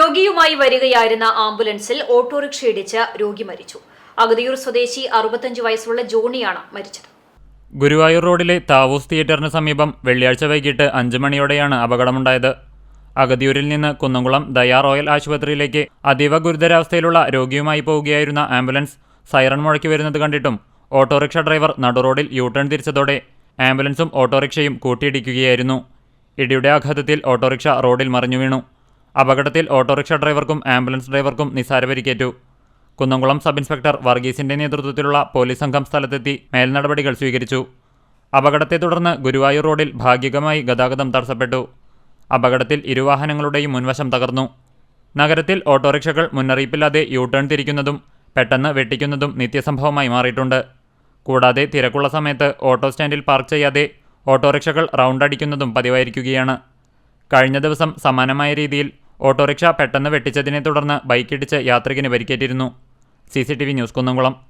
രോഗിയുമായി വരികയായിരുന്ന ആംബുലൻസിൽ ഓട്ടോറിക്ഷ ഇടിച്ച് രോഗി മരിച്ചു. അഗതിയൂർ സ്വദേശി അറുപത്തഞ്ച് വയസ്സുള്ള ജോണിയാണ് മരിച്ചത്. ഗുരുവായൂർ റോഡിലെ താവൂസ് തിയേറ്ററിന് സമീപം വെള്ളിയാഴ്ച വൈകിട്ട് അഞ്ച് മണിയോടെയാണ് അപകടമുണ്ടായത്. അഗതിയൂരിൽ നിന്ന് കുന്നംകുളം ദയാ റോയൽ ആശുപത്രിയിലേക്ക് അതീവ ഗുരുതരാവസ്ഥയിലുള്ള രോഗിയുമായി പോവുകയായിരുന്ന ആംബുലൻസ് സൈറൺ മുഴക്കി വരുന്നത് കണ്ടിട്ടും ഓട്ടോറിക്ഷ ഡ്രൈവർ നടുറോഡിൽ യൂ ടേൺ തിരിച്ചതോടെ ആംബുലൻസും ഓട്ടോറിക്ഷയും കൂട്ടിയിടിക്കുകയായിരുന്നു. ഇടിയുടെ ആഘാതത്തിൽ ഓട്ടോറിക്ഷ റോഡിൽ മറിഞ്ഞു വീണു അപകടത്തിൽ ഓട്ടോറിക്ഷ ഡ്രൈവർക്കും ആംബുലൻസ് ഡ്രൈവർക്കും നിസാര പരിക്കേറ്റു കുന്നംകുളം സബ് ഇൻസ്പെക്ടർ വർഗീസിന്റെ നേതൃത്വത്തിലുള്ള പോലീസ് സംഘം സ്ഥലത്തെത്തി മേൽനടപടികൾ സ്വീകരിച്ചു. അപകടത്തെ തുടർന്ന് ഗുരുവായൂർ റോഡിൽ ഭാഗികമായി ഗതാഗതം തടസ്സപ്പെട്ടു. അപകടത്തിൽ ഇരുവാഹനങ്ങളുടെയും മുൻവശം തകർന്നു. നഗരത്തിൽ ഓട്ടോറിക്ഷകൾ മുന്നറിയിപ്പില്ലാതെ യൂ ടേൺ തിരിക്കുന്നതും പെട്ടെന്ന് വെട്ടിക്കുന്നതും നിത്യസംഭവമായി മാറിയിട്ടുണ്ട്. കൂടാതെ തിരക്കുള്ള സമയത്ത് ഓട്ടോ സ്റ്റാൻഡിൽ പാർക്ക് ചെയ്യാതെ ഓട്ടോറിക്ഷകൾ റൗണ്ട് അടിക്കുന്നതും പതിവായിരിക്കുകയാണ്. കഴിഞ്ഞ ദിവസം സമാനമായ രീതിയിൽ ഓട്ടോറിക്ഷ പെട്ടെന്ന് വെട്ടിച്ചതിനെ തുടർന്ന് ബൈക്കിടിച്ച് യാത്രികന് പരിക്കേറ്റിരുന്നു. C news Kunnamkulam.